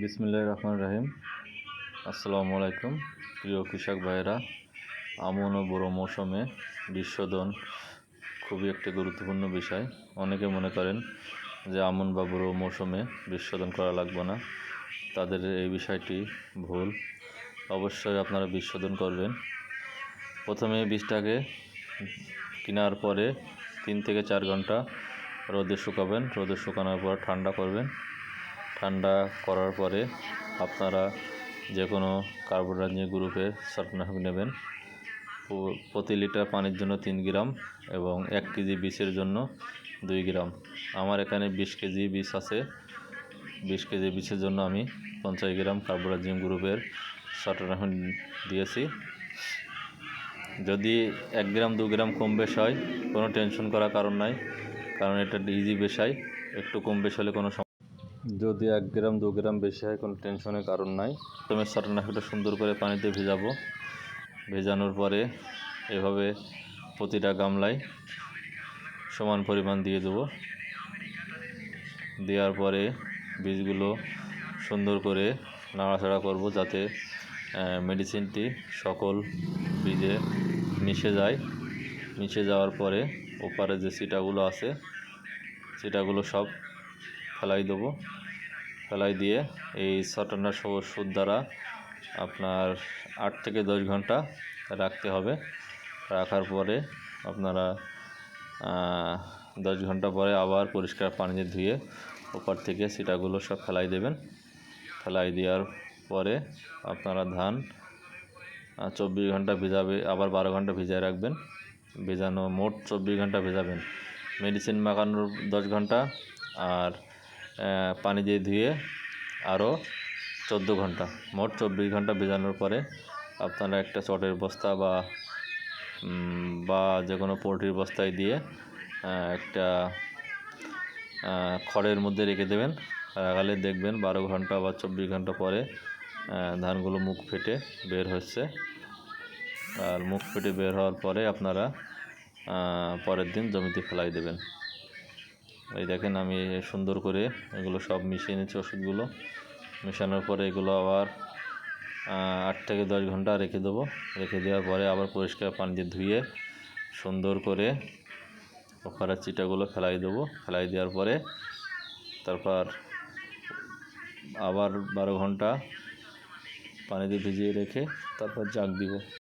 বিসমুল্লাহ রহমান রাহিম। আসসালামু আলাইকুম। প্রিয় কৃষক ভাইয়েরা, আমন ও বড়ো মৌসুমে বিশ্বদন খুবই একটি গুরুত্বপূর্ণ বিষয়। অনেকে মনে করেন যে আমন বা বড়ো মৌসুমে বিশ্বদন করা লাগবে না। তাদের এই বিষয়টি ভুল। অবশ্যই আপনারা বিশ্বদন করবেন। প্রথমে বীজটাকে কেনার পরে তিন থেকে চার ঘণ্টা রোদে শুকাবেন। রোদে শুকানোর পর ঠান্ডা করবেন। ঠান্ডা করার পরে আপনারা যে কোনো কার্বোরাজিন গ্রুপের ছত্রনাশক নেবেন। প্রতি লিটার পানির জন্য তিন গ্রাম এবং এক কেজি বিষের জন্য দুই গ্রাম। আমার এখানে বিশ কেজি বিষ আছে। বিশ কেজি বিষের জন্য আমি পঞ্চাশ গ্রাম কার্বোরাজিন গ্রুপের ছত্রনাশক দিয়েছি। যদি এক গ্রাম, দু গ্রাম কম বেশ হয়, কোনো টেনশন করার কারণ নাই, কারণ এটা ইজি বেশাই একটু কম বেশ হলে কোনো যদি এক গ্রাম, দু গ্রাম বেশি হয়, কোনো টেনশনের কারণ নাই। প্রথমে ছত্রনাশকটা সুন্দর করে পানিতে ভেজাবো। ভেজানোর পরে এভাবে প্রতিটা গামলায় সমান পরিমাণ দিয়ে দেবো। দেওয়ার পরে বীজগুলো সুন্দর করে নাড়াচাড়া করব যাতে মেডিসিনটি সকল বীজে মিশে যায়। মিশে যাওয়ার পরে ওপারে যে সিটাগুলো আছে, সিটাগুলো সব ফেলাই দেবো। ফেলাই দিয়ে এই ছটানা ওষুধ দ্বারা আপনার আট থেকে দশ ঘণ্টা রাখতে হবে। রাখার পরে আপনারা দশ ঘণ্টা পরে আবার পরিষ্কার পানিতে ধুয়ে ওপর থেকে সিটাগুলো সব ফেলাই দেবেন। ফেলাই দেওয়ার পরে আপনারা ধান চব্বিশ ঘণ্টা ভিজাবে, আবার বারো ঘণ্টা ভিজায় রাখবেন। ভেজানো মোট চব্বিশ ঘণ্টা ভেজাবেন। মেডিসিন মাখানোর দশ ঘণ্টা আর পানি দিয়ে ধুয়ে আরও চোদ্দ ঘণ্টা, মোট চব্বিশ ঘণ্টা ভেজানোর পরে আপনারা একটা চটের বস্তা বা বা যে কোনো পোলট্রির বস্তায় দিয়ে একটা খড়ের মধ্যে রেখে দেবেন। রাখালে দেখবেন বারো ঘণ্টা বা চব্বিশ ঘণ্টা পরে ধানগুলো মুখ ফেটে বের হচ্ছে। আর মুখ ফেটে বের হওয়ার পরে আপনারা পরের দিন জমিতে ফেলাই দেবেন। এই দেখেন আমি সুন্দর করে এগুলো সব মিশিয়ে নিচ্ছি ওষুধগুলো। মেশানোর পরে এগুলো আবার আট থেকে দশ ঘণ্টা রেখে দেবো। রেখে দেওয়ার পরে আবার পরিষ্কার পানি দিয়ে ধুয়ে সুন্দর করে ওখানে চিটাগুলো ফেলাই দেবো। ফেলাই দেওয়ার পরে তারপর আবার বারো ঘণ্টা পানিতে ভিজিয়ে রেখে তারপর জাগ দিব।